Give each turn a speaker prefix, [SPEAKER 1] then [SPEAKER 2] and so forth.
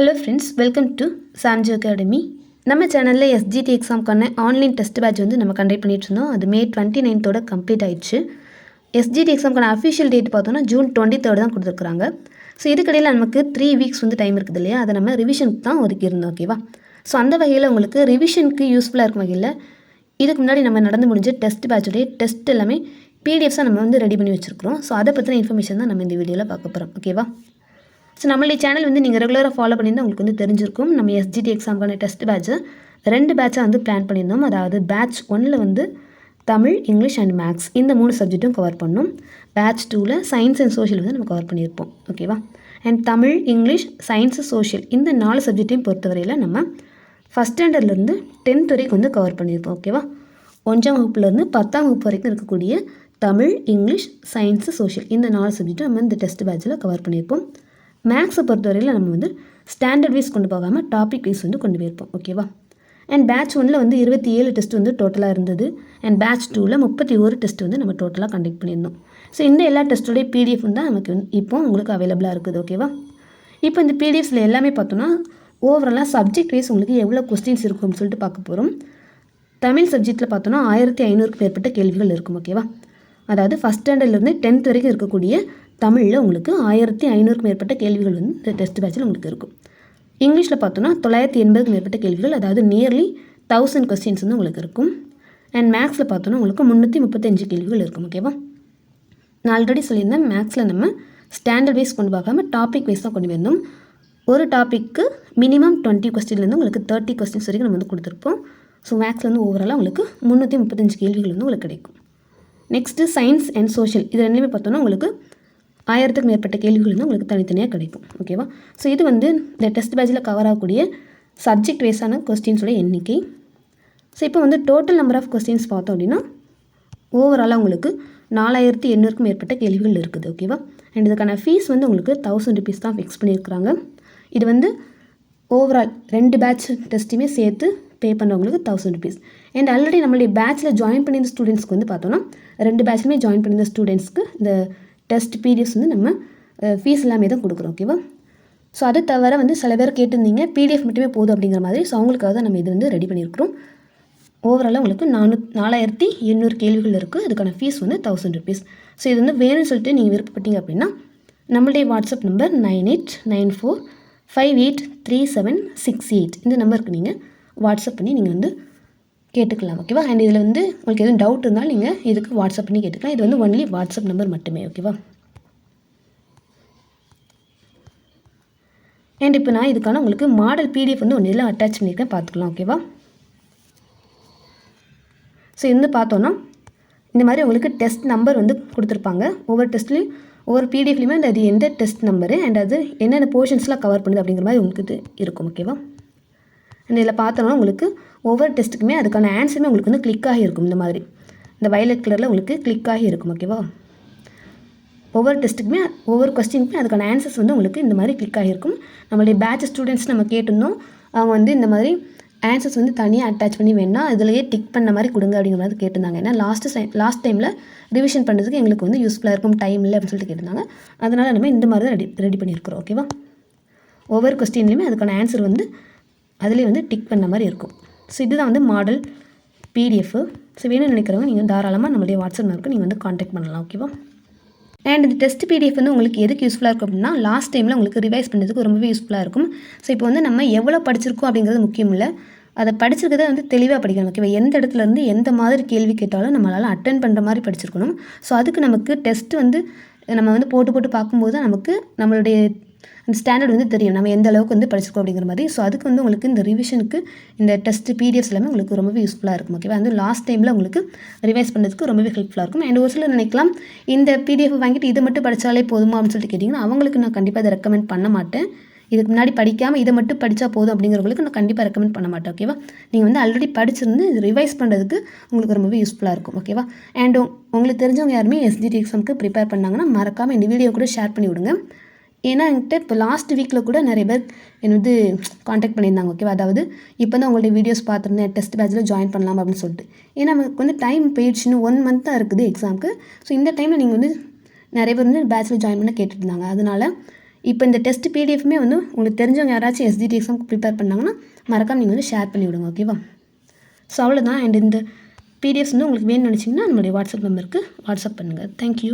[SPEAKER 1] Hello friends welcome to Samji Academy நம்ம சேனலில் SGT எக்ஸாம்க்கான ஆன்லைன் டெஸ்ட் பேட்ச் வந்து நம்ம கண்டக்ட் பண்ணிட்டு இருந்தோம். அது மே டுவெண்ட்டி நைன்த்தோட கம்ப்ளீட் ஆயிடுச்சு. எஸ்ஜிடி எக்ஸாம்க்கான அஃபிஷியல் டேட் பார்த்தோன்னா ஜூன் டுவெண்ட்டி தேர்ட் தான் கொடுத்துருக்குறாங்க. ஸோ இதுக்கடையில் நமக்கு த்ரீ வீக்ஸ் வந்து டைம் இருக்குது இல்லையா? அதை நம்ம ரிவிஷனுக்கு தான் ஒதுக்கியிருந்தோம் ஓகேவா ஸோ அந்த வகையில் உங்களுக்கு ரிவிஷனுக்கு யூஸ்ஃபுல்லாக இருக்கும் வகையில் இதுக்கு முன்னாடி நம்ம நடந்து முடிஞ்ச டெஸ்ட் பேட்சுடைய டெஸ்ட் எல்லாமே பிடிஎஃப்ஸாக நம்ம வந்து ரெடி பண்ணி வச்சுருக்கிறோம். ஸோ அதை பற்றின இன்ஃபர்மேஷன் தான் நம்ம இந்த வீடியோவில் பார்க்க போகிறோம் ஓகேவா ஸோ நம்மளுடைய சேனல் வந்து நீங்கள் ரெகுலராக ஃபாலோ பண்ணியிருந்தால் உங்களுக்கு வந்து தெரிஞ்சிருக்கும். நம்ம எஸ்ஜிடி எக்ஸாமுக்கான டெஸ்ட் பேட்ச்சு ரெண்டு பேட்சாக வந்து பிளான் பண்ணியிருந்தோம். அதாவது பேட்ச் ஒன்னில் வந்து தமிழ் இங்கிலீஷ் அண்ட் மேக்ஸ் இந்த மூணு சப்ஜெக்ட்டும் கவர் பண்ணோம். பேட்ச் டூவில் சயின்ஸ் அண்ட் சோஷியல் வந்து நம்ம கவர் பண்ணியிருப்போம். ஓகேவா and Tamil English science social இந்த நாலு சப்ஜெக்ட்டையும் பொறுத்தவரையில் நம்ம ஃபஸ்ட் ஸ்டாண்டர்ட்லேருந்து டென்த் வரைக்கும் வந்து கவர் பண்ணியிருப்போம். ஓகேவா ஒன்றாம் வகுப்புலேருந்து பத்தாம் வகுப்பு வரைக்கும் இருக்கக்கூடிய தமிழ் இங்கிலீஷ் சயின்ஸு சோஷியல் இந்த நாலு சப்ஜெக்ட்டும் நம்ம இந்த டெஸ்ட் பேட்சில் கவர் பண்ணியிருப்போம். மேக்ஸை பொறுத்தவரையில் நம்ம வந்து ஸ்டாண்டர்ட் வைஸ் கொண்டு போகாமல் டாபிக் வைஸ் வந்து கொண்டு போயிருப்போம். ஓகேவா அண்ட் பேட்ச் ஒனில் வந்து இருபத்தி ஏழு டெஸ்ட் வந்து டோட்டலாக இருந்தது. அண்ட் பேட்ச் டூவில் முப்பத்தி ஒரு டெஸ்ட் வந்து நம்ம டோட்டலாக கண்டக்ட் பண்ணியிருந்தோம். ஸோ இந்த எல்லா டெஸ்ட்டோடைய பிடிஎஃப் தான் நமக்கு வந்து இப்போ உங்களுக்கு அவைலபிளாக இருக்குது. ஓகேவா இப்போ இந்த பிடிஎஃப்ஸில் எல்லாமே பார்த்தோன்னா ஓவராலாக சப்ஜெக்ட் வைஸ் உங்களுக்கு எவ்வளோ கொஸ்டின்ஸ் இருக்கும்னு சொல்லிட்டு பார்க்க போகிறோம் தமிழ் சப்ஜெக்ட்டில் பார்த்தோன்னா ஆயிரத்தி ஐநூறுக்கு மேற்பட்ட கேள்விகள் இருக்கும். ஓகேவா அதாவது ஃபஸ்ட் ஸ்டாண்டர்ட்லேருந்து டென்த் வரைக்கும் இருக்கக்கூடிய தமிழில் உங்களுக்கு ஆயிரத்தி ஐநூறுக்கு மேற்பட்ட கேள்விகள் வந்து இந்த டெஸ்ட் பேட்சில் உங்களுக்கு இருக்கும். இங்கிலீஷில் பார்த்தோன்னா தொள்ளாயிரத்தி எண்பதுக்கு மேற்பட்ட கேள்விகள் அதாவது நியர்லி தௌசண்ட் கொஸ்டின்ஸ் வந்து உங்களுக்கு இருக்கும். அண்ட் மேக்ஸில் பார்த்தோன்னா உங்களுக்கு முந்நூற்றி முப்பத்தஞ்சு கேள்விகள் இருக்கும் ஓகேவா நான் ஆல்ரெடி சொல்லியிருந்தேன் மேக்ஸில் நம்ம ஸ்டாண்டர்ட் வைஸ் கொண்டு பார்க்காம டாபிக் வைஸ் தான் கொண்டு போயிருந்தோம் ஒரு டாப்பிக்கு மினிமம் டுவெண்ட்டி கொஸ்டின்லேருந்து உங்களுக்கு தேர்ட்டி கொஸ்டின்ஸ் வரைக்கும் நம்ம வந்து கொடுத்துருப்போம். ஸோ மேக்ஸில் வந்து ஓவராலாக உங்களுக்கு முந்நூற்றி முப்பத்தஞ்சு கேள்விகள் வந்து உங்களுக்கு கிடைக்கும். நெக்ஸ்ட்டு சயின்ஸ் அண்ட் சோஷியல் இது ரெண்டுமே பார்த்தோன்னா உங்களுக்கு ஆயிரத்துக்கு மேற்பட்ட கேள்விகள் வந்து உங்களுக்கு தனித்தனியாக கிடைக்கும். ஓகேவா ஸோ இது வந்து இந்த டெஸ்ட் பேட்சில் கவர் ஆகக்கூடிய சப்ஜெக்ட் வைஸான கொஸ்டின்ஸோட எண்ணிக்கை. ஸோ இப்போ வந்து டோட்டல் நம்பர் ஆஃப் கொஸ்டின்ஸ் பார்த்தோம் அப்படின்னா ஓவராலாக உங்களுக்கு நாலாயிரத்தி எண்ணூறுக்கும் மேற்பட்ட கேள்விகள் இருக்குது. ஓகேவா அண்ட் இதுக்கான ஃபீஸ் வந்து உங்களுக்கு தௌசண்ட் ருபீஸ் தான் ஃபிக்ஸ் பண்ணியிருக்கிறாங்க. இது வந்து ஓவரால் ரெண்டு பேட்ச் டெஸ்ட்டுமே சேர்த்து பே பண்ணுறவங்களுக்கு தௌசண்ட் ருபீஸ் அண்ட் ஆல்ரெடி நம்மளுடைய பேட்ச்சில் ஜாயின் பண்ணியிருந்த ஸ்டூடெண்ட்ஸ்க்கு வந்து பார்த்தோன்னா ரெண்டு பேட்ச்லையுமே ஜாயின் பண்ணியிருந்த ஸ்டூடெண்ட்ஸ்க்கு இந்த டெஸ்ட் பிடிஎஃப்ஸ் வந்து நம்ம ஃபீஸ் எல்லாமே தான் கொடுக்குறோம் ஓகேவா ஸோ அது தவிர வந்து சில பேர் கேட்டிருந்தீங்க பிடிஎஃப் மட்டுமே போதும் அப்படிங்கிற மாதிரி. ஸோ அவங்களுக்காக தான் நம்ம இது வந்து ரெடி பண்ணியிருக்கிறோம். ஓவராலாக உங்களுக்கு நானூ நாலாயிரத்தி எண்ணூறு கேள்விகள் இருக்குது அதுக்கான ஃபீஸ் வந்து தௌசண்ட் ருபீஸ் ஸோ இது வந்து வேணும்னு சொல்லிட்டு நீங்கள் விருப்பப்பட்டீங்க அப்படின்னா நம்மளுடைய WhatsApp number nine eight nine four five eight three seven six eight இந்த நம்பருக்கு நீங்கள் வாட்ஸ்அப் பண்ணி நீங்கள் வந்து கேட்டுக்கலாம் ஓகேவா அண்ட் இதில் வந்து உங்களுக்கு எதுவும் டவுட் இருந்தாலும் நீங்கள் இதுக்கு வாட்ஸ்அப் பண்ணி கேட்டுக்கலாம். இது வந்து ஒன்லி வாட்ஸ்அப் நம்பர் மட்டுமே ஓகேவா அண்ட் இப்போ நான் இதுக்கான உங்களுக்கு மாடல் பிடிஎஃப் வந்து ஒன்று இதில் அட்டாச் பண்ணியிருக்கேன். பார்த்துக்கலாம் ஓகேவா ஸோ இது வந்து பார்த்தோன்னா இந்த மாதிரி உங்களுக்கு டெஸ்ட் நம்பர் வந்து கொடுத்துருப்பாங்க. ஒவ்வொரு டெஸ்ட்லேயும் ஒவ்வொரு பிடிஎஃப்லையுமே அந்த அது எந்த டெஸ்ட் நம்பரு அண்ட் அது என்னென்ன போர்ஷன்ஸ்லாம் கவர் பண்ணுது அப்படிங்கிற மாதிரி உங்களுக்கு இது இருக்கும் ஓகேவா அண்ட் இதில் பார்த்தோன்னா உங்களுக்கு ஒவ்வொரு டெஸ்ட்டுக்குமே அதுக்கான ஆன்சருமே உங்களுக்கு வந்து கிளிக் ஆகி இருக்கும் இந்த மாதிரி. இந்த வயலட் கலரில் உங்களுக்கு கிளிக் ஆகி இருக்கும் ஓகேவா ஒவ்வொரு டெஸ்ட்டுக்குமே ஒவ்வொரு கொஸ்டினுக்குமே அதுக்கான ஆன்சர்ஸ் வந்து உங்களுக்கு இந்த மாதிரி கிளிக் ஆகிருக்கும் நம்மளுடைய பேட்ச் ஸ்டூடெண்ட்ஸ் நம்ம கேட்டிருந்தோம். அவங்க வந்து இந்த மாதிரி ஆன்சர்ஸ் வந்து தனியாக அட்டாச் பண்ணி வேணாம் இதிலேயே டிக் பண்ண மாதிரி கொடுங்க அப்படிங்கிற மாதிரி கேட்டிருந்தாங்க. ஏன்னா லாஸ்ட்டு சை லாஸ்ட் டைமில் ரிவிஷன் பண்ணுறதுக்கு எங்களுக்கு வந்து யூஸ்ஃபுல்லாக இருக்கும் டைம் இல்லை அப்படின்னு சொல்லிட்டு கேட்டிருந்தாங்க. அதனால் நம்ம இந்த மாதிரி தான் ரெடி ரெடி பண்ணியிருக்கிறோம் ஓகேவா ஒவ்வொரு கொஸ்டின்லையுமே அதுக்கான ஆன்சர் வந்து அதிலே வந்து டிக் பண்ண மாதிரி இருக்கும். ஸோ இதுதான் வந்து மாடல் பிடிஎஃப் ஸோ வேணும்னு நினைக்கிறவங்க நீங்கள் தாராளமாக நம்மளுடைய வாட்ஸ்அப் நம்பருக்கு நீங்கள் வந்து காண்டாக்ட் பண்ணலாம் ஓகேவா அண்ட் இந்த டெஸ்ட் பிடிஎஃப் வந்து உங்களுக்கு எதுக்கு யூஸ்ஃபுல்லாக இருக்கும் அப்படின்னா லாஸ்ட் டைமில் உங்களுக்கு ரிவைஸ் பண்ணுறதுக்கு ரொம்பவே யூஸ்ஃபுல்லாக இருக்கும். ஸோ இப்போ வந்து நம்ம எவ்வளோ படிச்சிருக்கோம் அப்படிங்கிறது முக்கியம் இல்லை. அதை படிச்சிருக்கிறத வந்து தெளிவாக படிக்கணும் ஓகேவா எந்த இடத்துல இருந்து எந்த மாதிரி கேள்வி கேட்டாலும் நம்மளால் அட்டன் பண்ணுற மாதிரி படிச்சிருக்கணும். ஸோ அதுக்கு நமக்கு டெஸ்ட் வந்து நம்ம வந்து போட்டு போட்டு பார்க்கும்போது நமக்கு நம்மளுடைய அந்த ஸ்டாண்டர்ட் வந்து தெரியும். நம்ம எந்த அளவுக்கு வந்து படிச்சிருக்கோம் அப்படிங்கிற மாதிரி. ஸோ அதுக்கு வந்து உங்களுக்கு இந்த ரிவிஷனுக்கு இந்த டெஸ்ட் பிடிஎஃப்ஸ் எல்லாமே உங்களுக்கு ரொம்பவே யூஸ்ஃபுல்லாக இருக்கும் ஓகேவா வந்து லாஸ்ட் டைமில் உங்களுக்கு ரிவைஸ் பண்ணுறதுக்கு ரொம்பவே ஹெல்ப்ஃபுல்லாக இருக்கும். அண்ட் ஒரு சில நினைக்கலாம் இந்த பிடிஎஃப் வாங்கிட்டு இதை மட்டும் படித்தாலே போதுமா அப்படின்னு சொல்லிட்டு கேட்டிங்கன்னா அவங்களுக்கு நான் கண்டிப்பாக அதை ரெக்கமெண்ட் பண்ண மாட்டேன். இதுக்கு முன்னாடி படிக்காமல் இதை மட்டும் படித்தா போதும் அப்படிங்கிறவங்களுக்கு நான் கண்டிப்பாக ரெக்கமெண்ட் பண்ண மாட்டேன் ஓகேவா நீங்கள் வந்து ஆல்ரெடி படிச்சிருந்து ரிவைஸ் பண்ணுறதுக்கு உங்களுக்கு ரொம்பவே யூஸ்ஃபுல்லாக இருக்கும் ஓகேவா அண்ட் உங்களுக்கு தெரிஞ்சவங்க யாருமே எஸ்ஜிடி எக்ஸாமுக்கு ப்ரிப்பேர் பண்ணாங்கன்னா மறக்காமல் இந்த வீடியோ கூட ஷேர் பண்ணி விடுங்க ஏன்னா என்கிட்ட இப்போ லாஸ்ட் வீக்கில் கூட நிறைய பேர் என்னை வந்து காண்டாக்ட் பண்ணியிருந்தாங்க ஓகேவா அதாவது இப்போ தான் உங்கள்ட்ட வீடியோஸ் பார்த்துருந்தேன் டெஸ்ட் பேட்சில் ஜாயின் பண்ணலாம் அப்படின்னு சொல்லிட்டு. ஏன்னா நமக்கு வந்து டைம் போயிடுச்சுன்னு ஒன் மந்த் தான் இருக்குது எக்ஸாமுக்கு ஸோ இந்த டைமில் நீங்கள் வந்து நிறைய பேர் வந்து பேட்சில் ஜாயின் பண்ண கேட்டுருந்தாங்க இருந்தாங்க. அதனால் இப்போ இந்த டெஸ்ட் பிடிஎஃப்மே வந்து உங்களுக்கு தெரிஞ்சவங்க யாராச்சும் எஸ்டிடி எக்ஸாம் ப்ரிப்பேர் பண்ணாங்கன்னா மறக்காம நீங்கள் வந்து ஷேர் பண்ணி விடுங்க ஓகேவா ஸோ அவ்வளோதான் அண்ட் இந்த பிடிஎஃப்ஸ் வந்து உங்களுக்கு வேணும்னு நினச்சிங்கன்னா நம்மளுடைய வாட்ஸ்அப் நம்பருக்கு வாட்ஸ்அப் பண்ணுங்கள் தேங்க்யூ